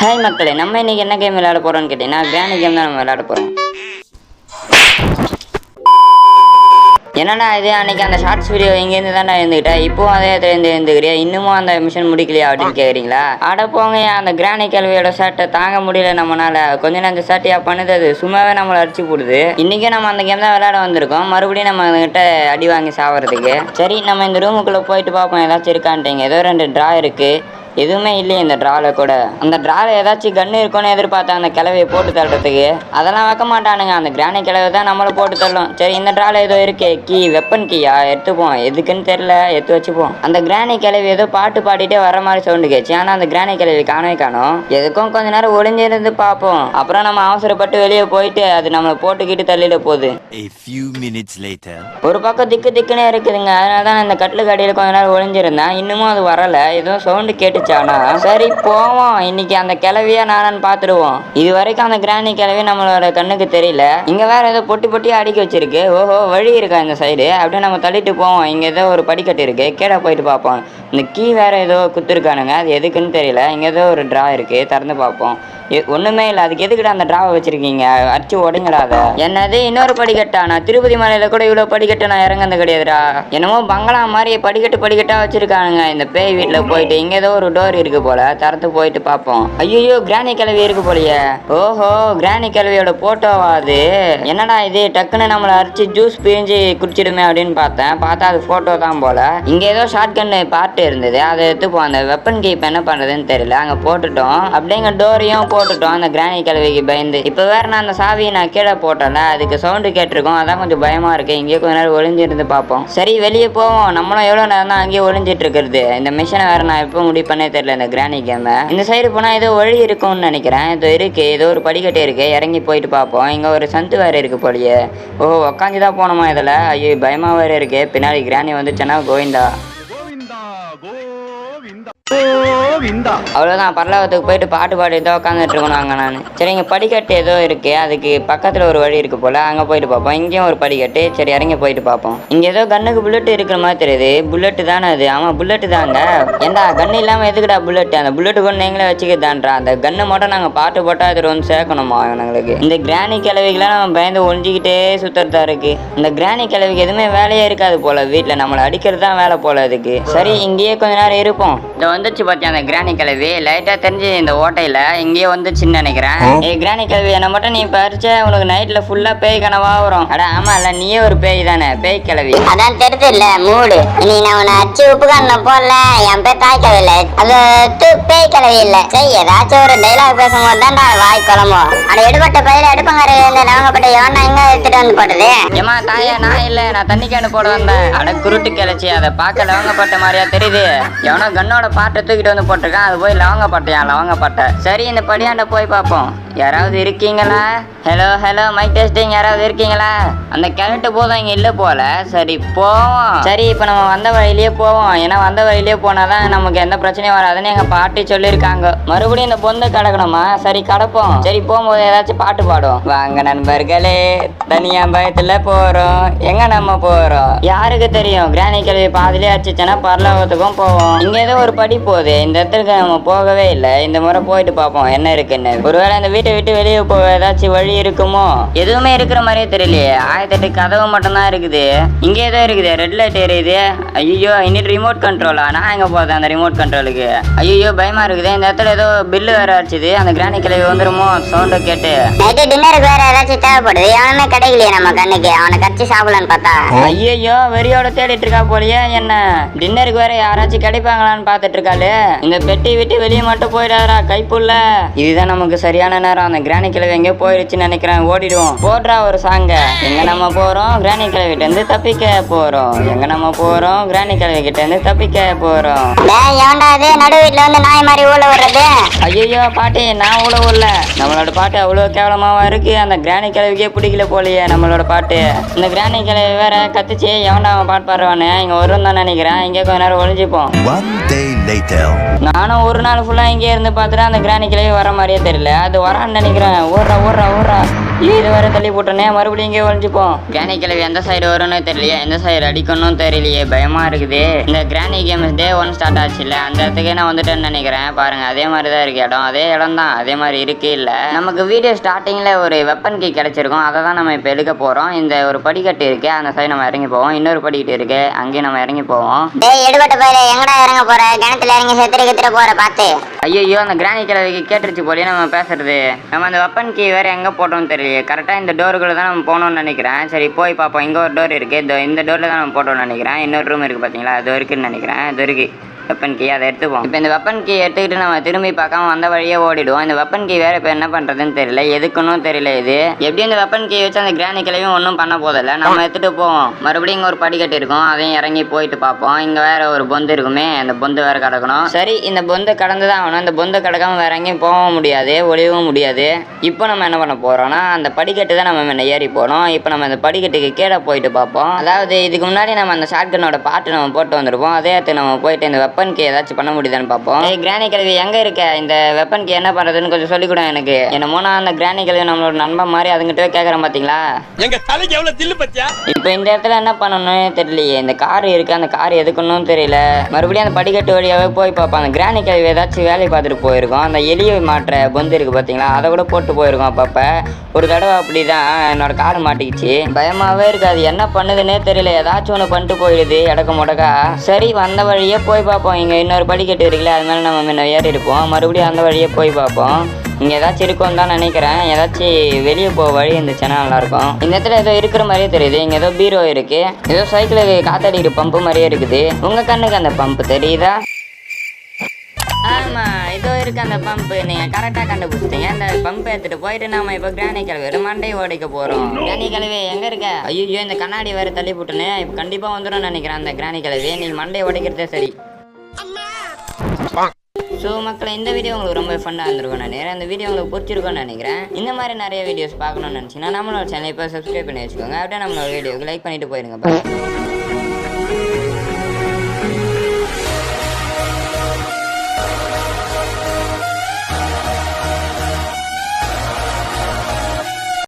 Hi மக்களே நம்ம இன்னைக்கு என்ன கேம் விளையாட போறோம்னு கேட்டீங்கன்னா கிராணி கேம் தான் நம்ம விளையாட போறோம். என்னடா இது? அன்னைக்கு அந்த ஷார்ட்ஸ் வீடியோ எங்கேருந்து தானே இருந்துக்கிட்டேன் இப்போவும் அதே இடத்துல இருந்துக்கிறியா இன்னமும் அந்த மிஷன் முடிக்கலையா அப்படின்னு கேட்குறீங்களா அட போங்க அந்த கிராணி கேள்வியோட சேட்டை தாங்க முடியல நம்மனால. கொஞ்ச நேரம் சேட்டையா பண்ணுது அது சும்மாவே நம்மளை அடிச்சு போடுது. இன்னைக்கு நம்ம அந்த கேம் தான் விளையாட வந்திருக்கோம். மறுபடியும் நம்ம கிட்ட அடி வாங்கி சாவறதுக்கு. சரி நம்ம இந்த ரூமுக்குள்ள போயிட்டு பார்ப்போம். ஏதாச்சும் இருக்கான்ட்டீங்க. ஏதோ ரெண்டு ட்ரா இருக்கு. எதுவுமே இல்லையே இந்த ட்ராவில் கூட. அந்த ட்ராவில் ஏதாச்சும் கன்று இருக்கும்னு எதிர்பார்த்தேன் அந்த கிளவையை போட்டு தள்ளுறதுக்கு அதெல்லாம் வைக்க மாட்டானுங்க. அந்த கிரானை கிளவை தான் நம்மளை போட்டு தள்ளும். சரி இந்த ட்ராவில் ஏதோ இருக்கே. கீ வெப்பன் கீயா எடுத்துப்போம் எதுக்குன்னு தெரியல. எடுத்து வச்சுப்போம் அந்த கிரானை கிளவி ஏதோ பாட்டு பாடிட்டே வர மாதிரி சவுண்டு கேச்சு. ஆனால் அந்த கிரானை கிளவி காணவே காணோம். எதுக்கும் கொஞ்ச நேரம் ஒளிஞ்சிருந்து பார்ப்போம். அப்புறம் நம்ம அவசரப்பட்டு வெளியே போயிட்டு அது நம்மளை போட்டுக்கிட்டு தள்ளிட போகுது. ஒரு பக்கம் திக்கு திக்குனே இருக்குதுங்க. அதனால தான் இந்த கட்டிலுக்கு அடியில் கொஞ்ச நேரம் ஒளிஞ்சிருந்தேன். இன்னமும் அது வரல. ஏதோ சவுண்டு கேட்டுச்சானா சரி போவோம். இன்னைக்கு அந்த கிளவியா நானான்னு பாத்துருவோம் இது வரைக்கும் அந்த கிராணி கிளவி நம்மளோட கண்ணுக்கு தெரியல. இங்க வேற ஏதோ பொட்டி பொட்டியா அடுக்கி வச்சிருக்கு. ஓஹோ வழி இருக்கா இந்த சைடு அப்படியே நம்ம தள்ளிட்டு போவோம். இங்க ஏதோ ஒரு படிக்கட்டு இருக்கு. கீழே போயிட்டு பார்ப்போம். இந்த கீ வேற ஏதோ குத்துருக்கானுங்க. அது எதுக்குன்னு தெரியல. இங்க ஏதோ ஒரு ட்ரா இருக்கு. திறந்து பார்ப்போம். ஒன்றுமே ஒண்ணுமே இல்லை. அதுக்கு எதுக்குடா அந்த டிராவை வச்சிருக்கீங்க? அடிச்சு உடைங்கடாத என்னது? இன்னொரு படிக்கட்டா நான் திருப்பதி மலையில கூட இவ்வளவு படிக்கட்டு நான் இறங்குறது கிடையாதுடா. என்னமோ பங்களா மாதிரி படிக்கட்டு படிக்கட்டா வச்சிருக்கானுங்க. இந்த பேய் வீட்டுல போயிட்டு இங்க ஏதோ ஒரு டோர் இருக்கு போல. தரத்து போயிட்டு பார்ப்போம் ஐயோ கிராணி கிழவி இருக்கு போலயே. ஓஹோ கிராணி கிழவியோட ஃபோட்டோவா அது? என்னடா இது? டக்குன்னு நம்மளை அரிச்சு ஜூஸ் பிரிஞ்சு குடிச்சிடுமே அப்படின்னு பார்த்தேன். பார்த்தா அது போட்டோ தான் போல. இங்க ஏதோ ஷார்ட் கன்னு பார்ட் இருந்தது. அதை எடுத்துப்போம் அந்த வெப்பன் கீப் என்ன பண்றதுன்னு தெரியல. அங்க போட்டுட்டோம். அப்படியே டோரையும் போட்டுட்டோம். அந்த கிரானி கிழவிக்கு பயந்து. இப்போ வேற நான் அந்த சாவியை நான் கீழே போட்டேன்ல அதுக்கு சவுண்டு கேட்டிருக்கோம். அதான் கொஞ்சம் பயமா இருக்கு. இங்கேயே கொஞ்ச நேரம் ஒளிஞ்சிருந்து பார்ப்போம். சரி வெளியே போவோம். நம்மளும் எவ்வளோ நேரம் தான் அங்கேயே ஒளிஞ்சிட்டு இருக்கிறது? இந்த மிஷினை வேற நான் எப்போ முடிவு பண்ணே தெரியல இந்த கிரானி கேமை இந்த சைடு போனா ஏதோ வழி இருக்கும்னு நினைக்கிறேன். ஏதோ இருக்கு. ஏதோ ஒரு படிக்கட்டு இருக்கு. இறங்கி போயிட்டு பார்ப்போம். இங்க ஒரு சந்து வேற இருக்கு போலயே. ஓ உக்காந்து தான் போனோமா இதில்? ஐயோ பயமா வேற இருக்கு. பின்னாடி கிரானி வந்துச்சுன்னா கோவிந்தா. கோவிந்தா கோவிந்தா கோவிந்தா அவ்வளோதான் பரலோகத்துக்கு போயிட்டு பாட்டு பாடி ஏதோ உட்காந்துட்டு இருக்கணும் அங்கே நான். சரி இங்கே படிக்கட்டு ஏதோ இருக்கு. அதுக்கு பக்கத்தில் ஒரு வழி இருக்கு போல. அங்கே போயிட்டு பார்ப்போம் இங்கேயும் ஒரு படிக்கட்டு. சரி இறங்கி போயிட்டு பார்ப்போம் இங்கே ஏதோ கண்ணுக்கு புல்லட் இருக்கிற மாதிரி தெரியுது. புல்லட்டு தானே அது? ஆமாம் புல்லட்டு தாங்க. ஏண்டா கன்று இல்லாமல் எதுக்குடா புல்லட் அந்த புல்லட்டு கொண்டு நீங்களே வச்சுக்கிட்டான்றா அந்த கன்று மட்டும் நாங்கள் பாட்டு போட்டால் அது வந்து சேர்க்கணுமா எங்களுக்கு இந்த கிராணி கிழவிக்கெல்லாம் நம்ம பயந்து ஒழிஞ்சிக்கிட்டே சுத்தறதா இருக்கு. இந்த கிராணி கிழவிக்கு எதுவுமே வேலையே இருக்காது போல வீட்டில் நம்மளை அடிக்கிறது தான் வேலை போல அதுக்கு. சரி இங்கேயே கொஞ்ச நேரம் இருப்போம். இந்த வந்துச்சு பார்த்தியா அந்த கிராணி கிழவி. லைட்டா தெரிஞ்சு இந்த ஓட்டையில இங்கேயே வந்துச்சுன்னு நினைக்கிறேன். ஏய் கிராணி கிழவி என்ன மட்டும் நீ பறிச்ச உனக்கு நைட்ல ஃபுல்லா பேய் கனவா வரும். அட ஆமா இல்ல நீயே ஒரு பேய் தானே. பேய் கிழவி. அதான் தெரியுது இல்ல மூடு. நீ நான் உன்னை அச்சு உப்பு கண்ண போடல. என் பேர் தாய் கலவி இல்ல அது பேய் கலவி இல்ல. சரி ஏதாச்சும் ஒரு டைலாக் பேசும்போது தான்டா வாய் குழம்பும். அட எடுபட்ட பயில எடுப்பங்கரையில இருந்து லவங்கப்பட்ட எவனா எங்க எடுத்துட்டு வந்து போட்டது? ஏமா தாயா நான் இல்ல. நான் தண்ணி கேனு போட வந்தேன். அட குருட்டு கிளச்சி அதை பார்க்க லவங்கப்பட்ட மாதிரியா தெரியுது. எவனோ பொண்ணோட பாட்டை தூக்கிட்டு வந்து போட்டிருக்கான். அது போய் லவங்கப்பட்டையா லவங்கப்பட்டை சரி இந்த படியாண்ட போய் பார்ப்போம். யாராவது இருக்கீங்களா? ஹலோ ஹலோ மைக் டெஸ்டிங் யாராவது இருக்கீங்களா? அந்த கிழட்டு போதும் இங்க இல்லை போல. சரி போவோம். சரி இப்போ நம்ம வந்த வழியிலேயே போவோம். ஏன்னா வந்த வழியிலேயே போனாதான் நமக்கு எந்த பிரச்சனையும் வராதுன்னு எங்க பாட்டி சொல்லியிருக்காங்க. மறுபடியும் இந்த பொந்து கடக்கணுமா? சரி கடப்போம். சரி போகும்போது ஏதாச்சும் பாட்டு பாடும் வாங்க நண்பர்களே தனியா பயத்துல போறோம். எங்க நம்ம போறோம்? யாருக்கு தெரியும்? கிராணி கல்வி பாதிலே அடிச்சுச்சுன்னா பரலோகத்துக்கும் போவோம். இங்க ஏதோ ஒரு படி போகுது. இந்த இடத்துக்கு நம்ம போகவே இல்லை. இந்த முறை போயிட்டு பார்ப்போம். என்ன இருக்குன்னு. ஒருவேளை இந்த வீட்டை விட்டு வெளியே போக ஏதாச்சும் வழி இருக்குமோ? எதுவுமே இருக்கிற மாதிரியே தெரியலையே. ஆயிரத்தெட்டு கதவு மட்டும்தான் இருக்குது. இங்க ஏதோ இருக்குது. ரெட் லைட் எரியுது. ஐயோ இன்னிட்டு ரிமோட் கண்ட்ரோலா நான் எங்க போதேன் அந்த ரிமோட் கண்ட்ரோலுக்கு ஐயோ பயமா இருக்குது. இந்த இடத்துல ஏதோ பில்லு வேற அடிச்சுது. அந்த கிராணி கிழவி வந்துருமோ? சவுண்டை கேட்டு. நைட்டு டின்னருக்கு வேற ஏதாச்சும் தேவைப்படுது. எவனுமே கிடைக்கலையே நம்ம கண்ணுக்கு. அவனை கடிச்சு சாப்பிடலான்னு பார்த்தா. ஐயோ வெறியோட தேடிட்டு இருக்கா போலயே. என்ன? டின்னருக்கு வேற யாராச்சும் கிடைப்பாங்களான்னு பார்த்துட்டு இருக்காளே இந்த பெட்டி விட்டு வெளியே மட்டும் போயிடாதடா கைப்புள்ள இதுதான் நமக்கு சரியான நேரம். அந்த கிராணி கிழவி எங்கேயோ போயிடுச்சுன்னு நினைக்கிறேன். ஓடிடுவோம். போடுறா ஒரு சாங்க. எங்க நம்ம போறோம்? கிராணி கிழவிட்ட இருந்து தப்பிக்க போறோம். எங்க நம்ம போறோம்? கிராணி கிழவி கிட்ட இருந்து தப்பிக்க போறோம். இது? நடு வீட்டுல வந்து நாய் மாதிரி ஊழ விடுறது? ஐயோ பாட்டி நான் உள்ள உள்ள நம்மளோட பாட்டு அவ்வளோ கேவலமாவா இருக்கு? அந்த கிராணி கிழவிக்கே பிடிக்கல போலயே நம்மளோட பாட்டு. இந்த கிராணி கிழவி வேற கத்துச்சு. எவன்டா அவன் பாட்டு பாடுவானே இங்க வரும் தான் நினைக்கிறேன். இங்கே கொஞ்ச நேரம் ஒளிஞ்சுப்போம். டே லேட்டர் நானும் ஒரு நாள் ஃபுல்லாக இங்கே இருந்து பார்த்துட்டு அந்த கிரானிக்கிலேயே வர மாதிரியே தெரியல. அது வரான்னு நினைக்கிறேன். ஓடுறா ஓடுறா. இது வர தள்ளி போட்டோன்னே மறுபடியும் இங்கே ஒழிஞ்சுப்போம் கிராணி கிளவி எந்த சைடு வரும்னு தெரியலையே எந்த சைடு அடிக்கணும் தெரியலையே பயமா இருக்குது. இந்த கிராணி கேம்ஸ் டே ஒன் ஸ்டார்ட் ஆச்சு இல்ல அந்த இடத்துக்கே நான் வந்துட்டேன்னு நினைக்கிறேன். பாருங்க அதே மாதிரி தான் இருக்கு இடம் அதே இடம் தான் அதே மாதிரி இருக்கு இல்ல. நமக்கு வீடியோ ஸ்டார்டிங்ல ஒரு வெப்பன் கீ கிடைச்சிருக்கும் அதை தான் நம்ம இப்போ எடுக்க போறோம். இந்த ஒரு படிக்கட்டு இருக்கு அந்த சைடு நம்ம இறங்கி போவோம். இன்னொரு படிக்கட்டு இருக்கு அங்கேயும் நம்ம இறங்கி போவோம். டேய் எடுபட்ட பயில எங்கடா இறங்க போற? கிணத்துல இறங்கி செத்துரு கித்துட்டு போற பாத்து. ஐயோ அந்த கிராணி கிழவிக்கு கேட்டுருச்சு போலயே நம்ம பேசுறது. நம்ம அந்த வெப்பன் கீ வேற எங்க போட்டோம்னு தெரியல. சரி கரெக்டாக இந்த டோருக்குள்ள தான் நம்ம போகணும்னு நினைக்கிறேன். சரி போய் பார்ப்போம். இங்கே ஒரு டோர் இருக்குது இந்த இந்த டோரில் தான் நம்ம போட்டோம்னு நினைக்கிறேன். இன்னொரு ரூம் இருக்குது பார்த்தீங்களா அது இருக்குதுன்னு நினைக்கிறேன். அது இருக்குது வெப்பன் கீ அதை எடுத்துப்போம் இப்போ இந்த வெப்பன் கீ எடுத்துக்கிட்டு நம்ம திரும்பி பார்க்காம வந்த வழியே ஓடிடுவோம். இந்த வெப்பன் கீ வேற இப்போ என்ன பண்றதுன்னு தெரியல. எதுக்குன்னு தெரியல இது. எப்படி இந்த வெப்பன் கீ வச்சு அந்த கிராணி கிளையும் ஒன்றும் பண்ண போதில்ல நம்ம எடுத்துட்டு போவோம். மறுபடியும் இங்கே ஒரு படிக்கட்டு இருக்கும் அதையும் இறங்கி போயிட்டு பார்ப்போம். இங்க வேற ஒரு பொந்து இருக்குமே. அந்த பொந்து வேற கிடக்கணும். சரி இந்த பொந்து கடந்து தான் ஆகணும். இந்த பொந்து கடக்காம வேற எங்கேயும் போகவும் முடியாது. ஒளியவும் முடியாது. இப்போ நம்ம என்ன பண்ண போறோம்னா அந்த படிக்கட்டு தான் நம்ம முன்ன ஏறி போனோம் இப்போ நம்ம அந்த படிக்கட்டுக்கு கீழே போயிட்டு பார்ப்போம். அதாவது இதுக்கு முன்னாடி நம்ம அந்த ஷார்ட்கனோட பாட்டு நம்ம போட்டு வந்திருப்போம். அதே இடத்துக்கு நம்ம போயிட்டு இந்த வெப்பன் கே ஏதாச்சும் பண்ண முடியுதான்னு பார்ப்போம். ஏய் கிராணி கிழவி எங்க இருக்க? இந்த வெப்பன் கே என்ன பண்றதுன்னு கொஞ்சம் சொல்லிக் கொடு எனக்கு. என்னமோ நான் அந்த கிராணி கிழவி நம்மளோட நண்பன் மாதிரி அதுங்கிட்ட கேட்கறேன் பாத்தீங்களா? எங்க தலைக்கு எவ்வளவு தில்லு பத்தியா? இப்போ இந்த இடத்துல என்ன பண்ணணும்னு தெரியலையே. இந்த கார் இருக்கு அந்த கார் எதுக்குன்னு தெரியல. மறுபடியும் அந்த படிக்கட்டு வழியாவே போய் பார்ப்போம் அந்த கிராணி கழிவு ஏதாச்சும் வேலையை பார்த்துட்டு போயிருக்கோம். அந்த எலியை மாற்ற பொந்து இருக்கு பார்த்தீங்களா அதை கூட போட்டு போயிருக்கோம் அப்பப்ப. ஒரு தடவை அப்படிதான் என்னோட கார் மாட்டிக்கிச்சு. பயமாவே இருக்கு. அது என்ன பண்ணுதுன்னே தெரியல. ஏதாச்சும் ஒன்று பண்ணிட்டு போயிடுது இடக்க முடக்கா. சரி வந்த வழியே போய் பார்ப்போம். இங்க இன்னொரு படிக்கட்டு இருக்குல்ல அது மேலே நம்ம முன்ன ஏறி இருப்போம் மறுபடியும் அந்த வழியே போய் பார்ப்போம். இங்க ஏதாச்சும் இருக்கும்னு தான் நினைக்கிறேன். ஏதாச்சும் வெளியே போக வழி இருந்துச்சுன்னா நல்லா இருக்கும் இந்த இடத்துல ஏதோ இருக்கிற மாதிரியே தெரியுது. இங்க ஏதோ பீரோ இருக்கு. ஏதோ சைக்கிளுக்கு காத்தடிக்கிற பம்பு மாதிரியே இருக்குது. உங்க கண்ணுக்கு அந்த பம்பு தெரியுதா? ஆமா இதோ இருக்கு அந்த பம்பு நீங்க கரெக்டா கண்டுபிடிச்சிட்டீங்க. இந்த பம்ப் எடுத்துட்டு போயிட்டு நாம இப்போ கிராணி கழுவி மண்டை உடைக்க போறோம். கிராணி கழுவி எங்க இருக்க? ஐயோ இந்த கண்ணாடி வேற தள்ளி போட்டுனே. இப்போ கண்டிப்பா வந்துடும் நினைக்கிறேன் அந்த கிராணி கழுவி. நீங்க மண்டை உடைக்கிறதே சரி. ஸோ மக்களை இந்த வீடியோ உங்களுக்கு ரொம்ப ஃபண்டாக இருந்திருக்கும் நான் நேரம் இந்த வீடியோ உங்களுக்கு பிடிச்சிருக்கோம்னு நினைக்கிறேன். இந்த மாதிரி நிறைய வீடியோஸ் பார்க்கணும்னு நினச்சிங்கன்னா நம்மளோட சேனல் இப்போ சப்ஸ்கிரைப் பண்ணி வச்சுக்கோங்க. அப்படியே நம்மளோட வீடியோக்கு லைக் பண்ணிட்டு போயிருங்க.